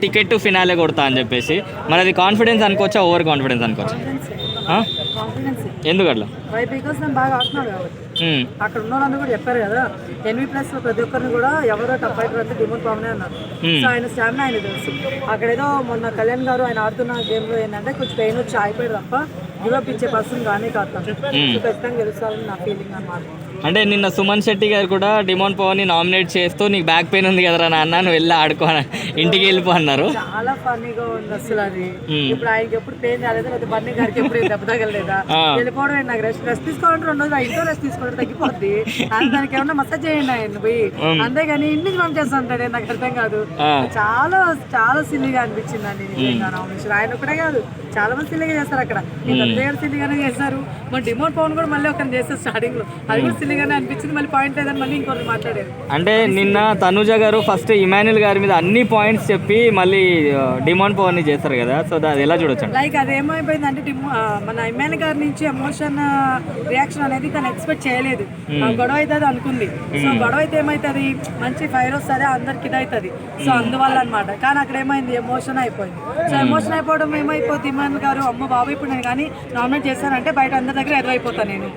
Ticket finale కొడతా అని చెప్పేసి. మరి అది కాన్ఫిడెన్స్ అనుకోవచ్చా ఓవర్ కాన్ఫిడెన్స్ అనుకోవచ్చా? ఎందుకు అట్లా? అక్కడ ఉన్న కూడా చెప్పారు కదా ఎన్వి ప్లస్లో ప్రతి ఒక్కరిని కూడా ఎవరో టప్ ఫైటర్ అంటే డిమోట్ పవనే అన్నారు. సో ఆయన స్టామినా ఆయన తెలుసు. అక్కడ ఏదో మొన్న కళ్యాణ్ గారు ఆయన ఆడుతున్న గేమ్లో ఏంటంటే కొంచెం పెయిన్ వచ్చి ఆగిపోయాడు తప్ప గివప్ ఇచ్చే పర్సన్ కానీ కాదు ఖచ్చితంగా గెలుస్తారని నా ఫీలింగ్ అన్నమాట. అంటే నిన్న సుమన్ శెట్టి గారు కూడా డిమోన్ పవన్ని నామినేట్ చేస్తూ నీకు బ్యాక్ పెయిన్ ఉంది కదరా నాన్న నువ్వు వెళ్ళి ఆడుకో ఇంటికి వెళ్ళిపో అన్నారు. చాలా ఫన్నీగా ఉంది అసలు అది. ఇప్పుడు ఆయనకి ఎప్పుడు పెయిన్ రాలేదు? లేదా బన్నీ గారికి ఎప్పుడు దెబ్బ తగలలేదా? ఆ. వెళ్ళిపోవడం నాకు రెస్ట్ రెస్ట్ తీసుకోవాలంటే రెండు రోజులు ఇంట్లో రెస్ట్ తీసుకోవడం తగ్గిపోద్ది. దానికి ఏమన్నా మసాజ్ చేయండి ఆయన పోయి. అంతేగాని ఇంటి నుంచి పంపించేస్తుంటాడు నాకు అర్థం కాదు. చాలా చాలా సిల్లిగా అనిపించింది అండి ఆయన ఒకటే కాదు. చాలా మంది సిల్లిగా చేస్తారు అక్కడ. గారు సిల్లిగానే చేశారు. మన డిమోట్ పవన్ కూడా మళ్ళీ ఒకరిని చేస్తారు స్టార్టింగ్లో. అది కూడా సిల్లిగానే అనిపించింది మళ్ళీ పాయింట్ లేదని మళ్ళీ ఇంకొకరు మాట్లాడారు. అంటే నిన్న తనుజ గారు ఫస్ట్ ఇమాన్యుల్ గారి మీద అన్ని పాయింట్స్ చెప్పి మళ్ళీ డిమాండ్ పవర్ని చేస్తారు కదా. సో అది ఎలా చూడొచ్చు లైక్ అది ఏమైపోయింది అంటే మన ఇమ్మాన్ గారి నుంచి ఎమోషన్ రియాక్షన్ అనేది తను ఎక్స్పెక్ట్ చేయలేదు. గొడవ అవుతుంది అనుకుంది. సో గొడవ అయితే ఏమవుతుంది మంచి ఫైర్ వస్తుంది అందరికి ఇదవుతుంది సో అందువల్ల అన్నమాట. కానీ అక్కడ ఏమైంది? ఎమోషన్ అయిపోయింది. సో ఎమోషన్ అయిపోవడం ఏమైపోతుంది ఇమ్మాన్ గారు అమ్మ బాబు ఇప్పుడు నేను కానీ నామినేట్ చేశానంటే బయట అందరి దగ్గర ఎదురైపోతాను నేను.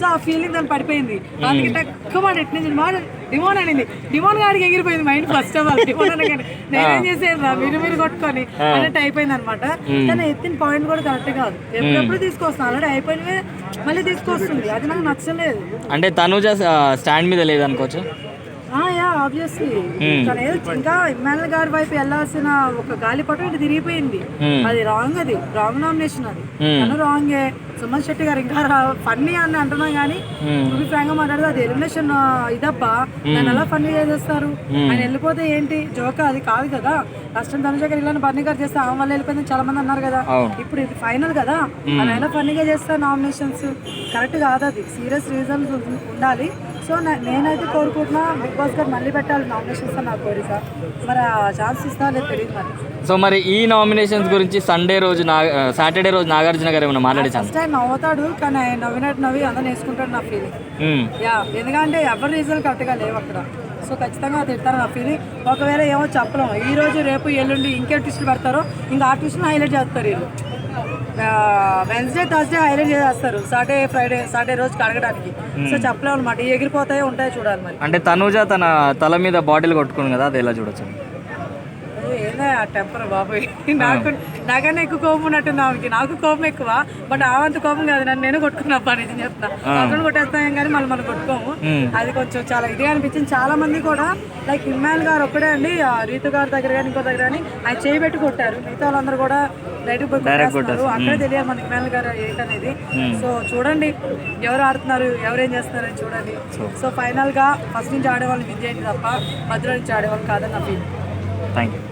సో ఆ ఫీలింగ్ దాన్ని పడిపోయింది. అందుకే తక్కువ మాట ఎట్ నుంచి మాట డిమోన్ అనింది. డిమోన్ గాడికి ఎగిరిపోయింది mind first of all demon అనగానే నేనేం చేసేది రా మీరు మీరు కొట్టుకొని అన్నట్టు అయిపోయింది అనమాట కానీ ఎత్తిన పాయింట్ కూడా కరెక్ట్ కాదు. ఎప్పుడెప్పుడు తీసుకొస్తాను ఆల్రెడీ అయిపోయినవే మళ్ళీ తీసుకొస్తుంది. అది నాకు నచ్చలేదు. అంటే తనుజ స్టాండ్ మీద లేదనుకోవచ్చు? యా ఆబ్వియస్లీ తను ఏదో ఇంకా గారి వైపు వెళ్ళాల్సిన ఒక గాలిపటం ఇటు తిరిగిపోయింది. అది రాంగ్ అది. రాంగ్ నామినేషన్ అది. తను రాంగే సుమన్ శెట్టి గారు ఇంకా ఫన్నీ అని అంటున్నాం కానీ టుబి ఫ్రాంక్ మాట్లాడితే అది ఎలిమినేషన్ ఇదబ్బా. దాన్ని ఎలా ఫన్నీ చేసేస్తారు? ఆయన వెళ్ళిపోతే ఏంటి? జోక అది కాదు కదా. కష్టం తనుజ గారు ఇలాంటి ఫన్నీ గారు చేస్తే ఆమె వల్ల వెళ్ళిపోయిందని చాలా మంది అన్నారు కదా. ఇప్పుడు ఇది ఫైనల్ కదా. అది ఎలా ఫన్నీగా చేస్తారు నామినేషన్స్ కరెక్ట్ కాదు అది. సీరియస్ రీజన్స్ ఉండాలి. సో నేనైతే కోరుకుంటున్నా బిగ్ బాస్ గారు మళ్ళీ పెట్టాలి నామినేషన్స్ అని నా కోరిక. మరి ఆ ఛాన్స్ ఇస్తా లేదు తెలియదు మరి. సో మరి ఈ నామినేషన్స్ గురించి సండే రోజు నా సాటర్డే రోజు నాగార్జున గారు ఏమైనా మాట్లాడేసాను ఫస్ట్ ఆయన నవ్వుతాడు కానీ నవ్వినట్టు నవ్వి అందరూ వేసుకుంటాడు నా ఫీలింగ్ యా ఎందుకంటే ఎవరి రీజన్ కరెక్ట్గా లేవు అక్కడ. సో ఖచ్చితంగా తిడతారు నా ఫీలింగ్ ఒకవేళ ఏమో చెప్పలేం ఈ రోజు రేపు ఎల్లుండి ఇంకే ట్విస్టులు పెడతారో ఇంకా ఆ ట్విస్టులు హైలైట్ చేస్తారు వీళ్ళు. వెన్స్డే థర్స్డే హైలైట్ చేస్తారు సాటర్డే ఫ్రైడే సాటర్డే రోజుకి అడగడానికి సో చెప్పలేము అనమాట ఎగిరిపోతాయో ఉంటాయో చూడాలి మరి. అంటే తనుజ తన తల మీద బాటిల్ కొట్టుకుంది కదా అది ఎలా చూడొచ్చు? ఏదో ఆ టెంపర్ బాబోయ్. నాకు నాకన్నా ఎక్కువ కోపం ఉన్నట్టుంది ఆమెకి. నాకు కోపం ఎక్కువ బట్ ఆవంత కోపం కాదు. నన్ను నేను కొట్టుకున్నా పని నిజం చెప్తా. అతను కొట్టేస్తాం కానీ మళ్ళీ మనం కొట్టుకోము. అది కొంచెం చాలా ఇదిగా అనిపించింది. చాలా మంది కూడా లైక్ ఇమ్మాన్ గారు ఒక్కడే అండి. ఆ రీతు గారి దగ్గర కానీ ఇంకో దగ్గర కానీ ఆయన చేయి పెట్టి కొట్టారు. మిగతా వాళ్ళందరూ కూడా డైరెక్ట్ పోయి కొట్టేస్తున్నారు. అక్కడే తెలియాలి మనకి ఇమ్మాన్ గారు ఏంటనేది సో చూడండి ఎవరు ఆడుతున్నారు ఎవరేం చేస్తున్నారని చూడండి. సో ఫైనల్గా ఫస్ట్ నుంచి ఆడేవాళ్ళు విన్ చేయండి తప్ప మధ్యలో నుంచి ఆడేవాళ్ళు కాదని నా ఫీలింగ్ థ్యాంక్ యూ